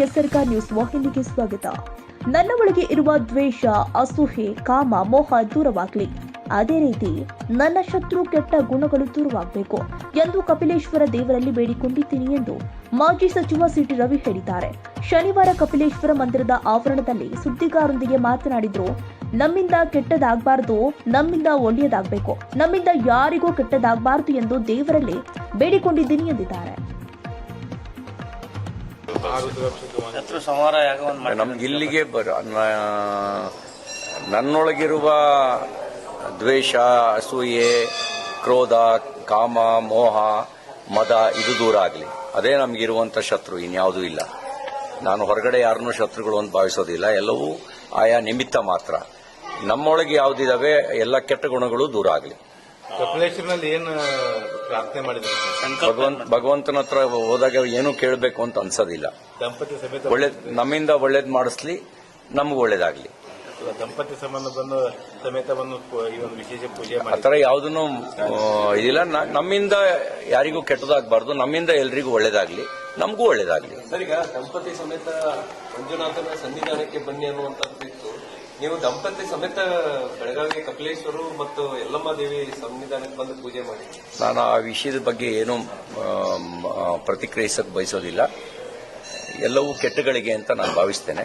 News ವಾಹಿನಿಗೆ ಸ್ವಾಗತ. ನನ್ನ ಒಳಗೆ ಇರುವ ದ್ವೇಷ ಅಸೂಹೆ ಕಾಮ, ಮೋಹ ದೂರವಾಗಲಿ. ಅದೇ ರೀತಿ ನನ್ನ ಶತ್ರು ಕೆಟ್ಟ ಗುಣಗಳು ದೂರವಾಗಬೇಕು ಎಂದು ಕಪಿಲೇಶ್ವರ ದೇವರಲ್ಲಿ ಬೇಡಿಕೊಂಡಿದ್ದೀನಿ ಎಂದು ಮಾಜಿ ಸಚಿವ ಸಿಟಿ ರವಿ ಹೇಳಿದ್ದಾರೆ. ಶನಿವಾರ ಕಪಿಲೇಶ್ವರ ಮಂದಿರದ ಆವರಣದಲ್ಲಿ ಸುದ್ದಿಗಾರರೊಂದಿಗೆ ಮಾತನಾಡಿದ್ರು, ನಮ್ಮಿಂದ ಕೆಟ್ಟದಾಗಬಾರದು, ನಮ್ಮಿಂದ ಒಳ್ಳೆಯದಾಗಬೇಕು, ನಮ್ಮಿಂದ ಯಾರಿಗೂ ಕೆಟ್ಟದಾಗಬಾರದು ಎಂದು ದೇವರಲ್ಲಿ ಬೇಡಿಕೊಂಡಿದ್ದೀನಿ ಎಂದಿದ್ದಾರೆ. ನಮ್ಗೆ ಇಲ್ಲಿಗೆ ಬರ. ನನ್ನೊಳಗಿರುವ ದ್ವೇಷ ಅಸೂಯೆ ಕ್ರೋಧ ಕಾಮ ಮೋಹ ಮದ ಇದು ದೂರ ಆಗಲಿ. ಅದೇ ನಮಗಿರುವಂಥ ಶತ್ರು ಇನ್ಯಾವುದೂ ಇಲ್ಲ. ನಾನು ಹೊರಗಡೆ ಯಾರನ್ನೂ ಶತ್ರುಗಳು ಅಂತ ಭಾವಿಸೋದಿಲ್ಲ. ಎಲ್ಲವೂ ಆಯಾ ನಿಮಿತ್ತ ಮಾತ್ರ. ನಮ್ಮೊಳಗೆ ಯಾವುದಿದಾವೆ ಎಲ್ಲ ಕೆಟ್ಟ ಗುಣಗಳು ದೂರ ಆಗಲಿ. ಕಪಿಲೇಶ್ವರನಲ್ಲಿ ಏನು ಪ್ರಾರ್ಥನೆ ಮಾಡಿದ್ರು? ಭಗವಂತ ಭಗವಂತನ ಹತ್ರ ಹೋದಾಗ ಏನು ಕೇಳಬೇಕು ಅಂತ ಅನ್ಸೋದಿಲ್ಲ. ದಂಪತಿ ಸಮೇತ ಒಳ್ಳೆ ನಮ್ಮಿಂದ ಒಳ್ಳೇದ್ ಮಾಡಿಸ್ಲಿ ನಮ್ಗೆ ಒಳ್ಳೇದಾಗ್ಲಿ. ದಂಪತಿ ಸಂಬಂಧವನ್ನು ಸಮೇತವನ್ನು ಈ ಒಂದು ವಿಶೇಷ ಪೂಜೆ ಆ ಥರ ಯಾವುದನ್ನು ಇದಿಲ್ಲ. ನ- ನಮ್ಮಿಂದ ಯಾರಿಗೂ ಕೆಟ್ಟದಾಗಬಾರ್ದು. ನಮ್ಮಿಂದ ಎಲ್ರಿಗೂ ಒಳ್ಳೇದಾಗ್ಲಿ ನಮಗೂ ಒಳ್ಳೇದಾಗ್ಲಿ. ಸರ್ ಈಗ ದಂಪತಿ ಸಮೇತ ಮಂಜುನಾಥನ ಸನ್ನಿಧಾನಕ್ಕೆ ಬನ್ನಿ ಅನ್ನುವಂಥದ್ದು ಇತ್ತು. ನೀವು ದಂಪತಿ ಸಮೇತ ಬೆಳಗಾವಿ ಕಪಿಲೇಶ್ವರು ಮತ್ತು ಯಲ್ಲಮ್ಮ ದೇವಿ ಸಂವಿಧಾನಕ್ಕೆ ಬಂದು ಪೂಜೆ ಮಾಡಿ. ನಾನು ಆ ವಿಷಯದ ಬಗ್ಗೆ ಏನು ಪ್ರತಿಕ್ರಿಯಿಸಕ್ಕೆ ಬಯಸೋದಿಲ್ಲ. ಎಲ್ಲವೂ ಕೆಟ್ಟಗಳಿಗೆ ಅಂತ ನಾನು ಭಾವಿಸ್ತೇನೆ.